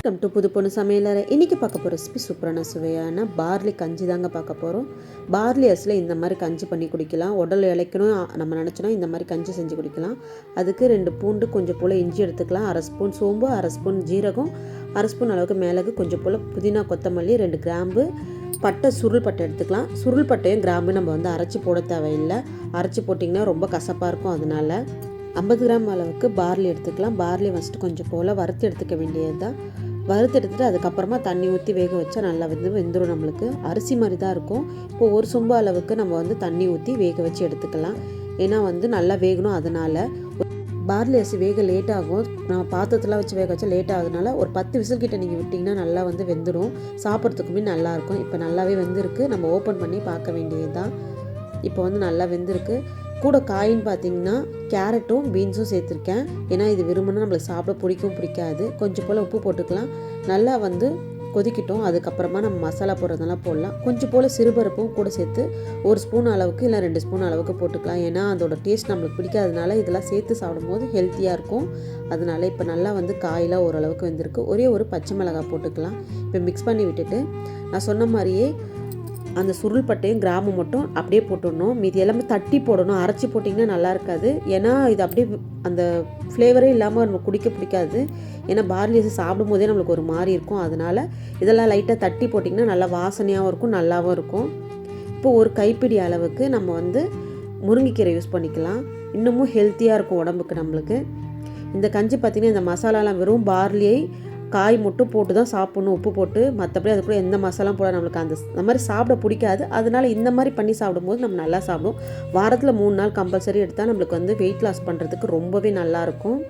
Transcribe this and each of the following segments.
Welcome to புது பொண்ணு சமையலறை இன்றைக்கி பார்க்க போகிற ரெசிபி சூப்பரான சுவையான பார்லி கஞ்சி தாங்க பார்க்க போகிறோம் பார்லி அரிசியில் இந்த மாதிரி கஞ்சி பண்ணி குடிக்கலாம் உடல் இழைக்கணும் நம்ம நினச்சோன்னா இந்த மாதிரி கஞ்சி செஞ்சு குடிக்கலாம் அதுக்கு ரெண்டு பூண்டு கொஞ்சம் போல் இஞ்சி எடுத்துக்கலாம் அரை ஸ்பூன் சோம்பு அரை ஸ்பூன் ஜீரகம் அரை ஸ்பூன் அளவுக்கு மிளகு கொஞ்சம் போல் புதினா கொத்தமல்லி ரெண்டு கிராம்பு பட்டை சுருள் பட்டை எடுத்துக்கலாம் சுருள் பட்டையும் கிராம்பு நம்ம வந்து அரைச்சி போட தேவையில்லை அரைச்சி போட்டிங்கன்னா ரொம்ப கசப்பாக இருக்கும் அதனால ஐம்பது கிராம் அளவுக்கு பார்லி எடுத்துக்கலாம் பார்லி ஃபஸ்ட்டு கொஞ்சம் போல் வறுத்து எடுத்துக்க வேண்டியது தான் வறுத்து எடுத்துட்டு அதுக்கப்புறமா தண்ணி ஊற்றி வேக வச்சா நல்லா வந்து வெந்துடும் நம்மளுக்கு. அரிசி மாதிரி தான் இருக்கும். இப்போ ஒரு சொம்பு அளவுக்கு நம்ம வந்து தண்ணி ஊற்றி வேக வச்சு எடுத்துக்கலாம். ஏன்னா வந்து நல்லா வேகணும் அதனால். பார்லி அரிசி வேக லேட் ஆகும். நம்ம பாத்திரத்தில் வச்சு வேக வச்சா லேட் ஆகுதுனால ஒரு பத்து விசில் கிட்ட நீங்கள் விட்டிங்கன்னா நல்லா வந்து வெந்துடும் சாப்பிட்றதுக்குமே நல்லாயிருக்கும் இப்போ நல்லாவே வெந்திருக்கு. நம்ம ஓப்பன் பண்ணி பார்க்க வேண்டியது தான் இப்போ வந்து நல்லா வெந்திருக்கு. கூட காயின் பார்த்தீங்கன்னா கேரட்டும் பீன்ஸும் சேர்த்துருக்கேன். ஏன்னா இது விரும்பினா நம்மளுக்கு சாப்பிட பிடிக்கும் பிடிக்காது. கொஞ்சம் போல் உப்பு போட்டுக்கலாம். நல்லா வந்து கொதிக்கிட்டோம். அதுக்கப்புறமா நம்ம மசாலா போடுறதெல்லாம் போடலாம். கொஞ்சம் போல் சிறுபருப்பும் கூட சேர்த்து ஒரு ஸ்பூன் அளவுக்கு இல்லை ரெண்டு ஸ்பூன் அளவுக்கு போட்டுக்கலாம். ஏன்னா அதோட டேஸ்ட் நம்மளுக்கு பிடிக்காதனால இதெல்லாம் சேர்த்து சாப்பிடும்போது ஹெல்த்தியாக இருக்கும். அதனால இப்போ நல்லா வந்து காயெல்லாம் ஓரளவுக்கு வந்திருக்கு. ஒரே ஒரு பச்சை மிளகாய் போட்டுக்கலாம். இப்போ மிக்ஸ் பண்ணி விட்டுட்டு நான் சொன்ன மாதிரியே அந்த சுருள் பட்டையும் கிராமம் மட்டும் அப்படியே போட்டுடணும். மீதி எல்லாமே தட்டி போடணும். அரைச்சி போட்டிங்கன்னா நல்லா இருக்காது. ஏன்னா இது அப்படியே அந்த ஃப்ளேவரே இல்லாமல் நம்ம குடிக்க பிடிக்காது. ஏன்னா பார்லி ரைஸ் சாப்பிடும் போதே நம்மளுக்கு ஒரு மாதிரி இருக்கும். அதனால் இதெல்லாம் லைட்டாக தட்டி போட்டிங்கன்னா நல்லா வாசனையாகவும் இருக்கும் நல்லாவும் இருக்கும். இப்போ ஒரு கைப்பிடி அளவுக்கு நம்ம வந்து முருங்கைக்கீரை யூஸ் பண்ணிக்கலாம். இன்னமும் ஹெல்த்தியாக இருக்கும் உடம்புக்கு நம்மளுக்கு. இந்த கஞ்சி பார்த்திங்கன்னா இந்த மசாலாலாம் வெறும் பார்லியை காய் மட்டும் போட்டு தான் சாப்பிட்ணும் உப்பு போட்டு. மற்றபடி அது கூட எந்த மசாலாம் போட நம்மளுக்கு. அந்த அந்த மாதிரி சாப்பிட பிடிக்காது. அதனால இந்த மாதிரி பண்ணி சாப்பிடும்போது நம்ம நல்லா சாப்பிடுவோம். வாரத்தில் மூணு நாள் கம்பல்சரி எடுத்தால் நம்மளுக்கு வந்து வெயிட் லாஸ் பண்ணுறதுக்கு ரொம்பவே நல்லாயிருக்கும்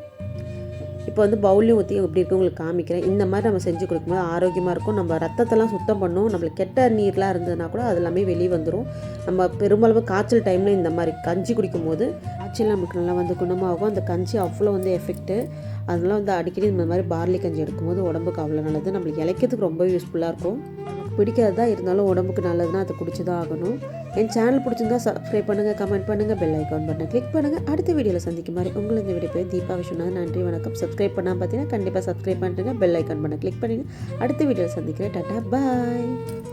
இப்போ வந்து பவுலையும் ஊற்றி எப்படி இருக்கு உங்களுக்கு காமிக்கிறேன். இந்த மாதிரி நம்ம செஞ்சு கொடுக்கும்போது ஆரோக்கியமாக இருக்கும். நம்ம ரத்தத்தெல்லாம் சுத்தம் பண்ணும். நம்மளுக்கு கெட்ட நீர்லாம் இருந்ததுன்னா கூட அது எல்லாமே வெளியே வந்துடும் நம்ம பெரும்பாலும் காய்ச்சல் டைமில் இந்த மாதிரி கஞ்சி குடிக்கும்போது காய்ச்சல் நமக்கு நல்லா வந்து குணமாகும். அந்த கஞ்சி அவ்வளோ வந்து எஃபெக்ட்டு அதனால வந்து அடிக்கடி இந்த மாதிரி பார்லி கஞ்சி எடுக்கும்போது உடம்புக்கு அவ்வளோ நல்லது. நம்மளுக்கு இலைக்கிறதுக்கு ரொம்ப யூஸ்ஃபுல்லாக இருக்கும். பிடிக்காததாக இருந்தாலும் உடம்புக்கு நல்லதுன்னா அதை குடிச்சு தான் ஆகணும். என் சேனல் பிடிச்சிருந்தா சப்ஸ்கிரைப் பண்ணுங்கள் கமெண்ட் பண்ணுங்கள் பெல் ஐக்கான் பட்டன் கிளிக் பண்ணுங்கள் அடுத்த வீடியோவில் சந்திக்கும் மாதிரி உங்களை இந்த வீடியோ போய் தீபா விஷ்ணுநாத் நன்றி வணக்கம். சப்ஸ்கிரைப் பண்ணால் பார்த்தீங்கன்னா கண்டிப்பாக சப்ஸ்கிரைப் பண்ணுறேங்க பெல் ஐக்கான் பண்ண கிளிக் பண்ணுங்கள் அடுத்த வீடியோவில் சந்திக்கிறேன். டாட்டா பாய்